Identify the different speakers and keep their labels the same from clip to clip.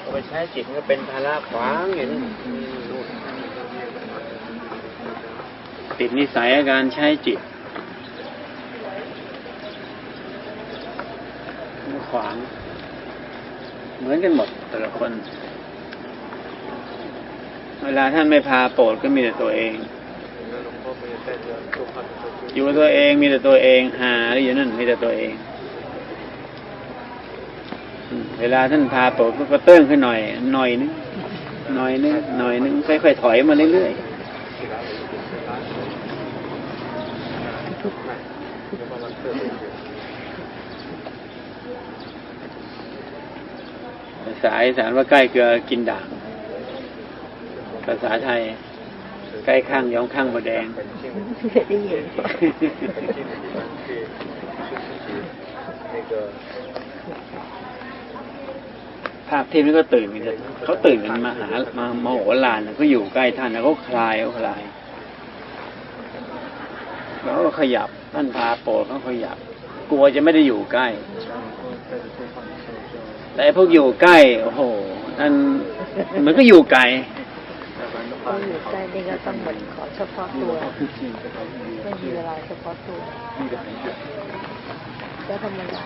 Speaker 1: เอาไปใช้จิตก็เป็นภาระขวางอย่างนี้ติดนิสัยการใช้จิต ขวาง เหมือนกันหมดแต่ละคน เวลาท่านไม่พาโปรดก็มีแต่ตัวเอง อยู่ตัวเองมีแต่ตัวเองหาออยู่นั่นมีแต่ตัวเอง เวลาท่านพาโปรดก็เตื้องขึ้นหน่อย หน่อยนึงหน่อยนึงหน่อยนึงค่อยๆถอยมาเรื่อยๆภาษาอีสานว่าใกล้เกลือกินด่าง ภาษาไทย ใกล้ข้างย้อมข้างบดแดง
Speaker 2: เคยได้ยิน
Speaker 1: ภาพที่นี่ก็ตื่นกันเขาตื่นกันมาหามามาโหฬารน่ะเขาอยู่ใกล้ท่านนะเขาคลายเขาคลายแล้วก็ขยับท่านพาโปรดเขาขยับ กลัวจะไม่ได้อยู่ใกล้ แต่พวกอยู่ใกล้ โอ้โหนั่นมันก็อยู่ไกล
Speaker 2: ต้องอยู่ใกล้นี่ก็ต้องเหมือนขอเฉพาะตัวไม่มีเวลาเฉพาะตัวก็ธรรมดา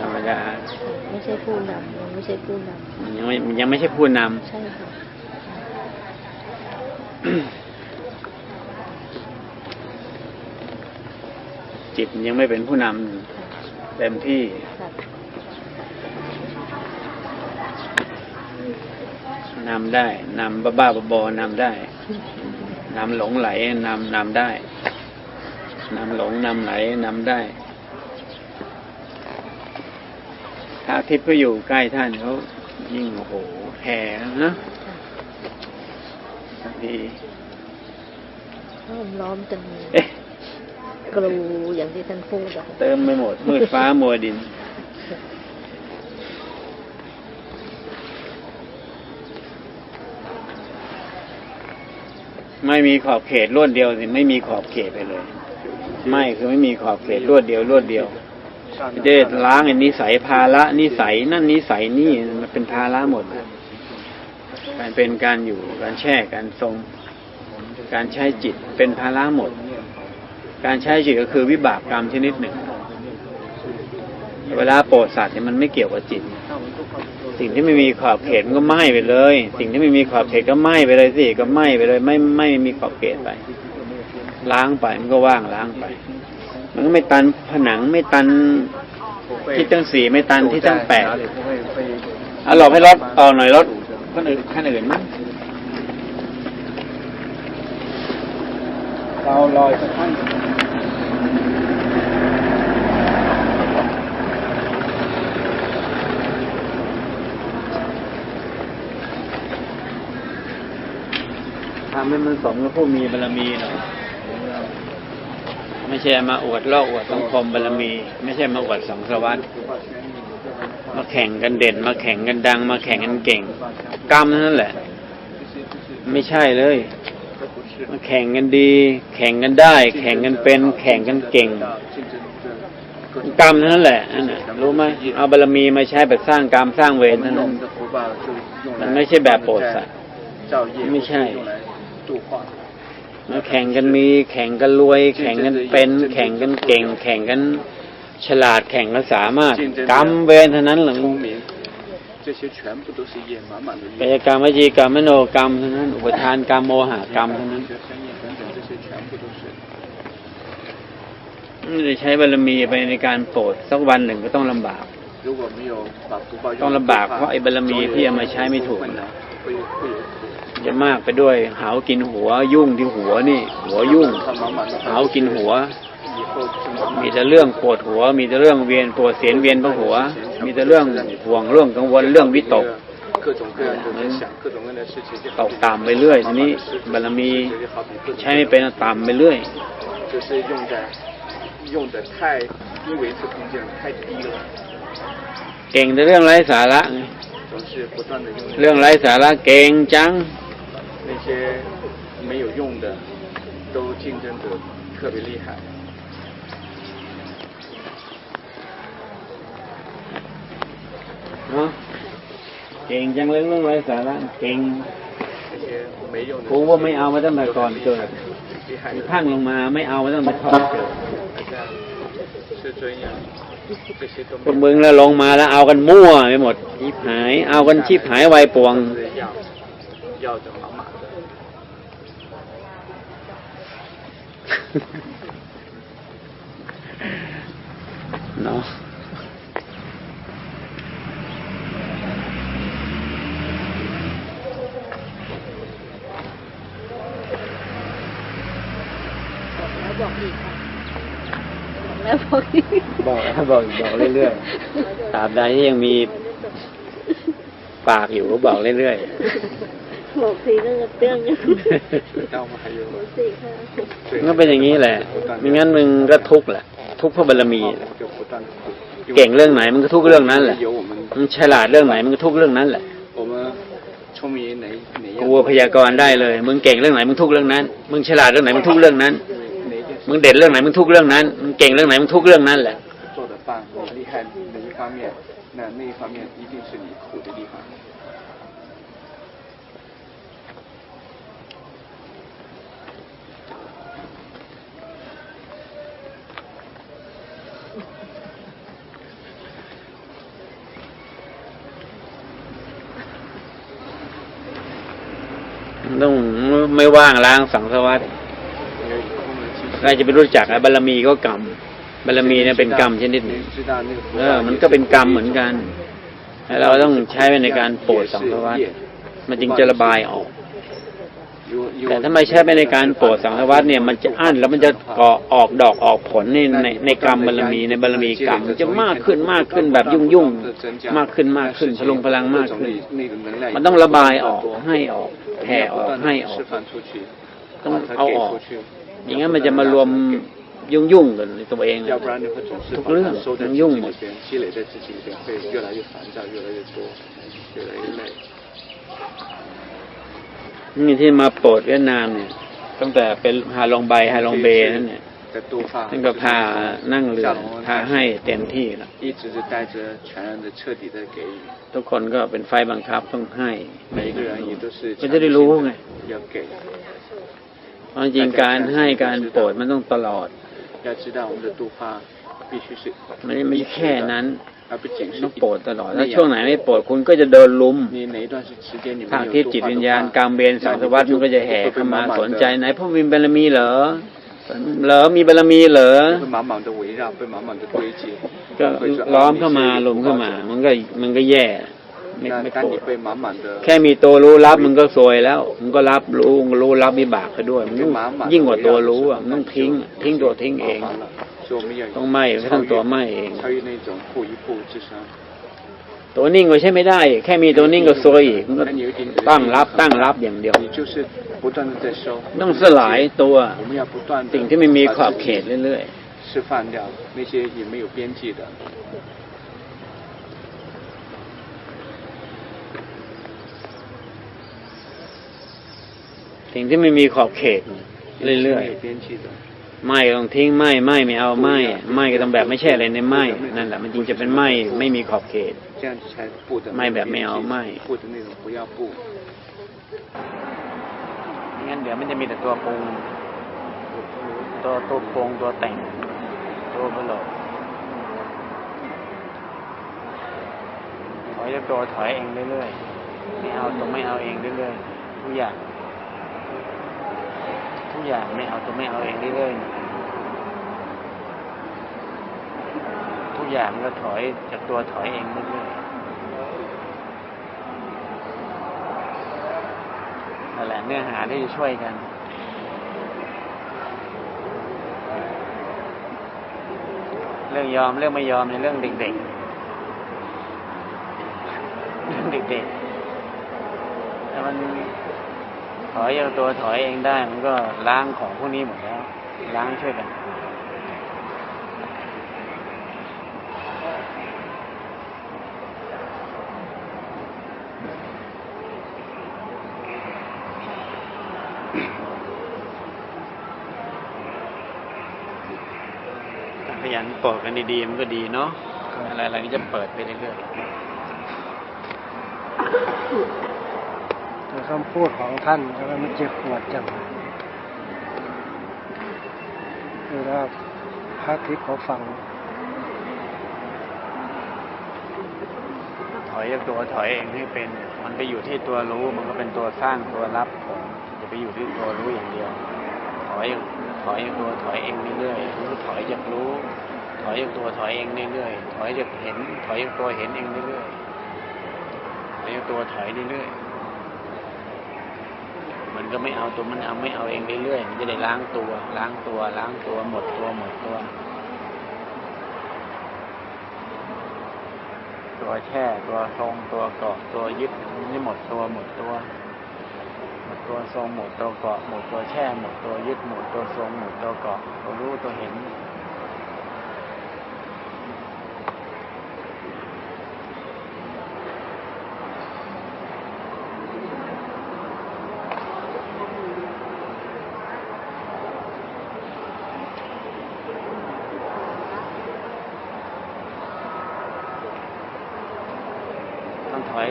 Speaker 1: ธรรมดา
Speaker 2: ไม่ใช่ผู้นำมันไม่ใช่ผู้น
Speaker 1: มันยังไม่ยังไม่ใช่ผู้นำ
Speaker 2: ใช่ค่ะ
Speaker 1: จิตยังไม่เป็นผู้นำเต็มที่นำได้นำบ้าบ้าๆบอๆนำได้นำหลงไหลนำนำได้นำหลงนำไหลนำได้ถ้าทิพย์ก็อยู่ใกล้ท่านเขายิ่งโอ้โหแห่นะดี
Speaker 2: ล้อมล้อมจน
Speaker 1: เอ๊ะ
Speaker 2: กรูอย่างที่ท่านพูดอะ
Speaker 1: เติมไม่หมด มืดฟ้ามัวดิน ไม่มีขอบเขตรวดเดียวสิไม่มีขอบเขตไปเลย ไม่คือไม่มีขอบเขตรวดเดียวรวดเดียว เดดล้างไอ้นิสัยภาระนิสัยนั่นนิสัยนี่มันเป็นภาระหมดการเป็นการอยู่การแช่การทรง การใช้จิตเป็นภาระหมด การใช้จิตก็คือวิบากกรรมชนิดหนึ่ง เวลาโปรดสัตว์เนี่ยมันไม่เกี่ยวกับจิต สิ่งที่ไม่มีขอบเขตมันก็ไหม้ไปเลย สิ่งที่ไม่มีขอบเขตก็ไหม้ไปเลยสิก็ไหม้ไปเลย ไม่ไม่มีขอบเขตไป ล้างไปมันก็ว่างล้างไป มันก็ไม่ตันผนังไม่ตันที่ตั้งสี่ไม่ตันที่ตั้งแปดอะหลบให้รถออกหน่อยรถคนอื่นขั้นอื่นมั้งเราลอยสักขั้นทำให้มันสมกับผู้มีบารรมีหน่อย ไม่ใช่มาอวดโลกอวดสังคมบารมี ไม่ใช่มาอวดสังสวรรค์มาแข่งกันเด่น มาแข่งกันดัง มาแข่งกันเก่ง กรรมนั่นแหละ ไม่ใช่เลย มาแข่งกันดี แข่งกันได้ แข่งกันเป็น แข่งกันเก่ง กรรมนั่นแหละอันนะรู้ไหมเอาบารมีมาใช้แบบสร้างกรรมสร้างเวรนั่นมันไม่ใช่แบบโปรดสัตว์
Speaker 3: ไม่
Speaker 1: ใช่ แข่งกันมี แข่งกันรวย แข่งกันเป็น แข่งกันเก่ง แข่งกันฉลาดแข่งกันสามารถกรรมเวรเท่านั้นหลั
Speaker 3: ง
Speaker 1: กายกรรมวิจีกรรมมโนกรรมเท่านั้น อุปทานกรรมโมหกรรมเท่านั้นไม่ได้ใช้บารมีไปในการโปรดสักวันหนึ่งก็ต้องลำบาก ต้องลำบากเพราะไอ้บารมีที่เอามาใช้ไม่ถูก
Speaker 3: นะ
Speaker 1: จะมากไปด้วย หาวกินหัว ยุ่งที่หัวนี่ หัวยุ่ง หาวกินหัว มีแต่เรื่องปวดหัว มีแต่เรื่องเวียนปวดเสียนเวียนพระหัว มีแต่เรื่องห่วงเรื่องกังวลเรื่องวิตกตกตามไปเรื่อยทีนี้บารมีใช้ไม่เป็นตามไปเรื่อยเก่งแต่เรื่องไร้สาระ เรื่องไร้สาระเก่งจัง
Speaker 3: 那些没有用的都竞争的特别厉害。
Speaker 1: เนาะ เก่งจังเลยเรื่องไรสาระเก่ง
Speaker 3: 这些没用的
Speaker 1: กูว่าไม่เอามาตั้งแต่ก่อนเกิด
Speaker 3: 厉害的
Speaker 1: ท่านลงมาไม่เอามาตั้งแต่ก่อนเกิด
Speaker 3: 好像是尊养，这些都
Speaker 1: พวก
Speaker 3: 没
Speaker 1: มึงแล้วลงมาแล้วเอากันมั่วไปหมดชิบหาย เอากันชิบหายไวายป่วง เนาะ
Speaker 2: แล้วบอกอีกค่ะแล้วบอกอีก
Speaker 1: บอกบอกบอกเรื่อยๆตราบใดที่ยังมีปากอยู่ก็บอกเรื่อย
Speaker 2: หกสีก็จะเตื้องอยู่
Speaker 3: เจ้ามาอยู่ บอก
Speaker 2: สี่ค่ะ
Speaker 1: มันก็เป็นอย่างนี้แหละไม่งั้นมึงก็ทุกข์แหละ ทุกข์เพราะบารมี เก่งเรื่องไหนมันก็ทุกเรื่องนั้นแหละมันฉลาดเรื่องไหนมันก็ทุกเรื่องนั้นแหละ
Speaker 3: กลั
Speaker 1: วพยากรณ์ได้เลย มึงเก่งเรื่องไหนมึงทุกเรื่องนั้น มึงฉลาดเรื่องไหนมึงทุกเรื่องนั้น มึงเด็ดเรื่องไหนมึงทุกเรื่องนั้น มึงเก่งเรื่องไหนมึงทุกเรื่องนั้นแหละ ต้องไม่ว่างล้างสังสวั
Speaker 3: สดิ์
Speaker 1: ใครจะไปรู้จักบารมีก็กรรมบารมีเนี่ยเป็นกรรมชนิดหนึ่งเออ มันก็เป็นกรรมเหมือนกันเราต้องใช้ในการโปรดสังสวัสดิ์มันจึงจะระบายออก แต่ถ้าไม่ใช้ไปในการโปรดสังสารวัตเนี่ยมันจะอั้นแล้วมันจะก่อออกดอกออกผลในในในกรรมบารมีในบารมีกรรมจะมากขึ้นมากขึ้นแบบยุ่งยุ่งมากขึ้นมากขึ้นพลุงพลังมากขึ้น มันต้องระบายออกให้ออกแผ่ออกให้ออกต้องเอาออกอย่างนั้นมันจะมารวมยุ่งยุ่งกันในตัวเองทุกเรื่อง
Speaker 3: ยุ่ง
Speaker 1: ยุ่งหมด นี่ที่มาโปรดเวียดนามเนี่ย ตั้งแต่เป็นฮาลองใบฮาลองเบนั่นเนี่ยท่านก็พานั่งเรือพาให้เต็มที่แล้วทุกคนก็เป็นไฟบังคับต้องให้
Speaker 3: ไม่
Speaker 1: จะได้รู้ไงควาจริงการให้การโปรดมันต้องตลอดไม่ไม่แค่นั้น ต้องโปรดตลอดถ้าช่วงไหนไม่โปรดคุณก็จะเดินลุ่มทางที่จิตวิญญาณกลางเบนสังสวัสดิ์มันก็จะแห่เข้ามาสนใจไหนพระมีบารมีเหรอเหรอมีบารมีเหรอก็ล้อมเข้ามาลุ่มเข้ามา มันก็มันก็แย่ไม่ไม่โกร
Speaker 3: ธ
Speaker 1: แค่มีตัวรู้รับมันก็ซวยแล้ว มันก็รับรู้รู้รับมิบากเขาด้วยมันยิ่งกว่าตัวรู้อะมันทิ้ง ทิ้งตัวทิ้งเอง ต้องไหม้ก็ต้องตัวไหม้เอง
Speaker 3: 超越那种步一步之身。
Speaker 1: ตัวนิ่งก็ใช้ไม่ได้ แค่มีตัวนิ่งก็ซวยอีกมึงก็ตั้งรับตั้งรับอย่างเดียว
Speaker 3: 你就是不断的在收，
Speaker 1: ต้องสลายตัว
Speaker 3: 我们要不断的
Speaker 1: สิ่งที่ไม่มีขอบเขตเรื่อย
Speaker 3: 释放掉那些也没有边际的。
Speaker 1: ๆ สิ่งที่ไม่มีขอบเขต เรื่อย
Speaker 3: 没有边际的，
Speaker 1: ๆ ไม่ต้องทิ้งไม่ไม่ไม่เอาไม่ไม่ก็ต้องแบบไม่แช่อะไรในไหมนั่นแหละมันจริงจะเป็นไม่ไม่มีขอบเขต
Speaker 3: ไม่
Speaker 1: แบบไม่เอาไหมงั้นเดี๋ยวมันจะมีแต่ตัวปรุงตัวตัวปรุงตัวแต่ง ตัวบลกถอยจะตัวถอยเองเรื่อยๆไม่เอาตรงไม่เอาเองเรื่อยๆทุกอย่าง อย่างไม่เอาตัวไม่เอาเองเรื่อยๆทุกอย่างก็ถอยจากตัวถอยเองเรื่อยๆนั่นแหละเนื้อหาที่จะช่วยกันเรื่องยอมเรื่องไม่ยอมในเรื่องเด็กๆเรื่องเด็กๆแต่มัน ถอยเอาตัวถอยเองได้ มันก็ล้างของพวกนี้หมดแล้ว ล้างช่วยกันถ้าขยันเปิดกันดีๆมันก็ดีเนาะอะไรๆก็จะเปิดไปเรื่อยๆ
Speaker 4: แต่คำพูดของท่านทำไมมันเจ็บปวดจังเวลาพระทิพย์เขาฟัง
Speaker 1: ถอยจากตัวถอยเองให้เป็น มันไปอยู่ที่ตัวรู้ มันก็เป็นตัวสร้างตัวรับผลจะไปอยู่ที่ตัวรู้อย่างเดียว ถอยถอยจากตัวถอยเองเรื่อยๆรู้ถอยจากรู้ ถอยจากตัวถอยเองเรื่อยๆถอยจากเห็น ถอยจากตัวเห็นเองเรื่อยๆถอยจากตัวถอยเรื่อยๆ มันก็ไม่เอาตัวมันเอาไม่เอาเองเรื่อยๆมันจะได้ล้างตัว ล้างตัว ล้างตัวหมดตัวหมดตัว ตัวแช่ตัวทรงตัวเกาะตัวยึดนี่หมดตัวหมดตัว หมดตัวทรงหมดตัวเกาะหมดตัวแช่หมดตัวยึดหมดตัวทรงหมดตัวเกาะตัวรู้ตัวเห็น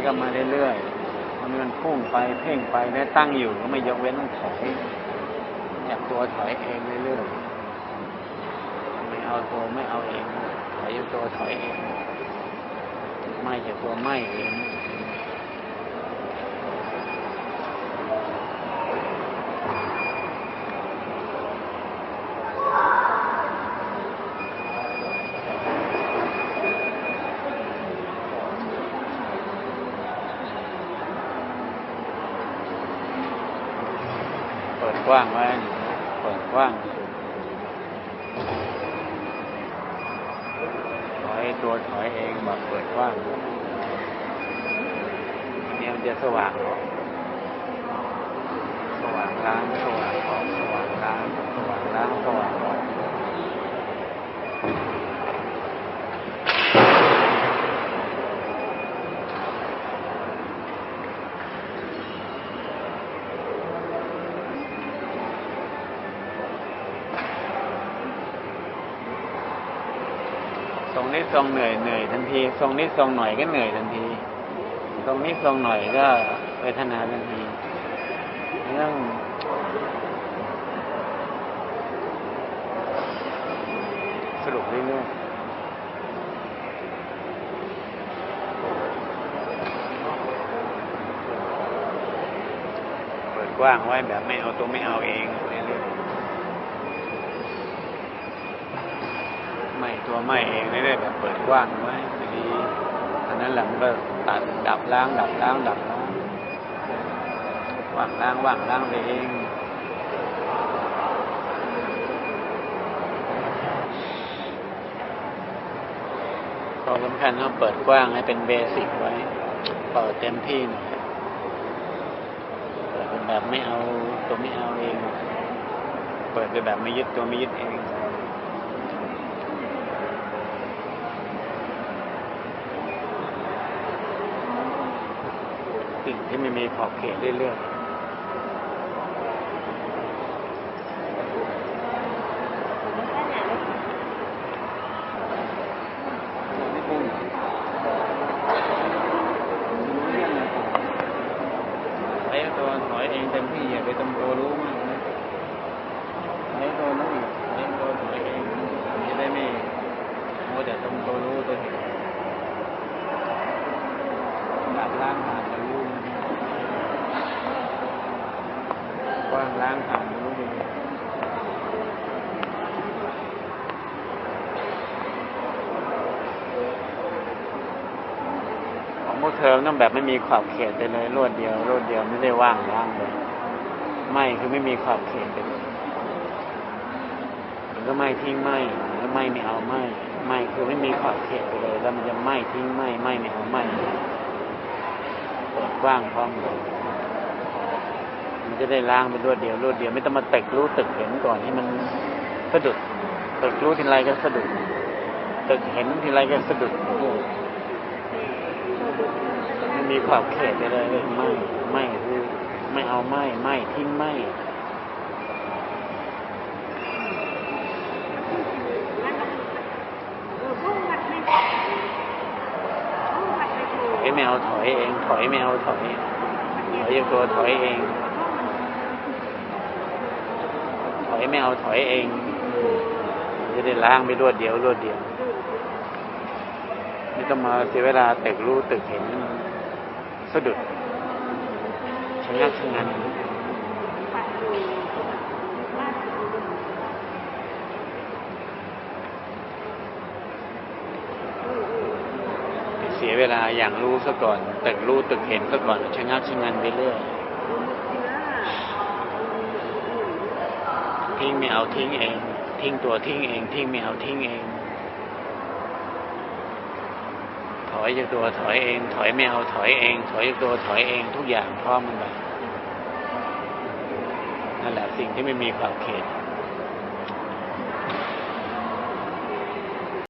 Speaker 1: กลับมาเรื่อยๆมันมันพุ่งไปเพ่งไปแล้วตั้งอยู่ก็ไม่ยกเว้นต้องถอยจากตัวถอยเองเรื่อยๆไม่เอาตัวไม่เอาเองถอยตัวถอยเองไม่จากตัวไม่เอง เปิดกว้างไว้ เปิดกว้าง ถอย ตัวถอยเองมาเปิดว่างเนี่ยมันจะสว่างออกสว่างล้างสว่างออกสว่างล้างสว่างล้างสว่างออกทรง นี้ทรงเหนื่อยเหนื่อยทันที ทรงนี้ทรงหน่อยก็เหนื่อยทันที ทรงนี้ทรงหน่อยก็เวทนาทันทีเรื่องสรุปเรื่อยๆเปิดกว้างไว้แบบไม่เอาตัวไม่เอาเองเรื่อยๆไม่ ตัวไม่เองเรื่อยๆแบบเปิดกว้างไว้ดีอันนั้นแหละมันก็ตัดดับล้างดับล้างดับล้างว่างล้างว่างล้างไปเองข้อสำคัญก็เปิดกว้างให้เป็นเบสิกไว้ เปิดเต็มที่หน่อยเปิดเป็นแบบไม่เอาตัวไม่เอาเอง เปิดเป็นแบบไม่ยึดตัวไม่ยึดเอง สิ่งที่ไม่มีขอบเขตเรื่อยๆไอ้ตัวถอยเองเต็มที่อย่าไปตำตัวรู้มากนะไอ้ตัวรู้อีกไอ้ตัวถอยเองจะได้ไม่มัวแต่ตำตัวรู้ตัวเห็นดับล้างผ่านจะรู้กว้างล้างผ่านรู้ไปเลยของพวกเธอต้องแบบไม่มีขอบเขตไปเลยรวดเดียวรวดเดียวไม่ได้ว่างล้างเลยไม่คือไม่มีขอบเขตไปเลยมันก็ไม่ทิ้งไม่แล้วไม่ไม่เอาไม่ไม่คือไม่มีขอบเขตไปเลย แล้วมันจะไม่ทิ้งไม่ไม่ไม่เอาไม่ เปิดกว้างพร้อมเลยมันจะได้ล้างไปรวดเดียวรวดเดียวไม่ต้องมาตึกรู้ตึกเห็นก่อนให้มันสะดุดตึกรู้ทีไรก็สะดุดตึกเห็นทีไรก็สะดุดมันมีขอบเขตไรเลยไม่ไม่คือไม่เอาไม่ไม่ทิ้งไม่ เห็นไหมวถอยเอง ถอยแมวถอยถอยกตัวถอยเอง ถอยแมวถอยเองจะได้ล้างไปรวดเดียวรวดเดียวไม่ต้องมาเสียเวลาตึกรู้ตึกเห็นสะดุดชะงักชะงัน เสียเวลาอย่างรู้ซะก่อนตึกรู้ตึกเห็นซะก่อนชะงักชะงันไปเรื่อยทิ้งไม่เอาทิ้งเอง ทิ้งตัวทิ้งเอง ทิ้งไม่เอาทิ้งเอง ถอยจากตัวถอยเอง ถอยไม่เอาถอยเอง ถอยจากตัวถอยเองทุกอย่างพร้อมกันไปนั่นแหละสิ่งที่ไม่มีขอบเขต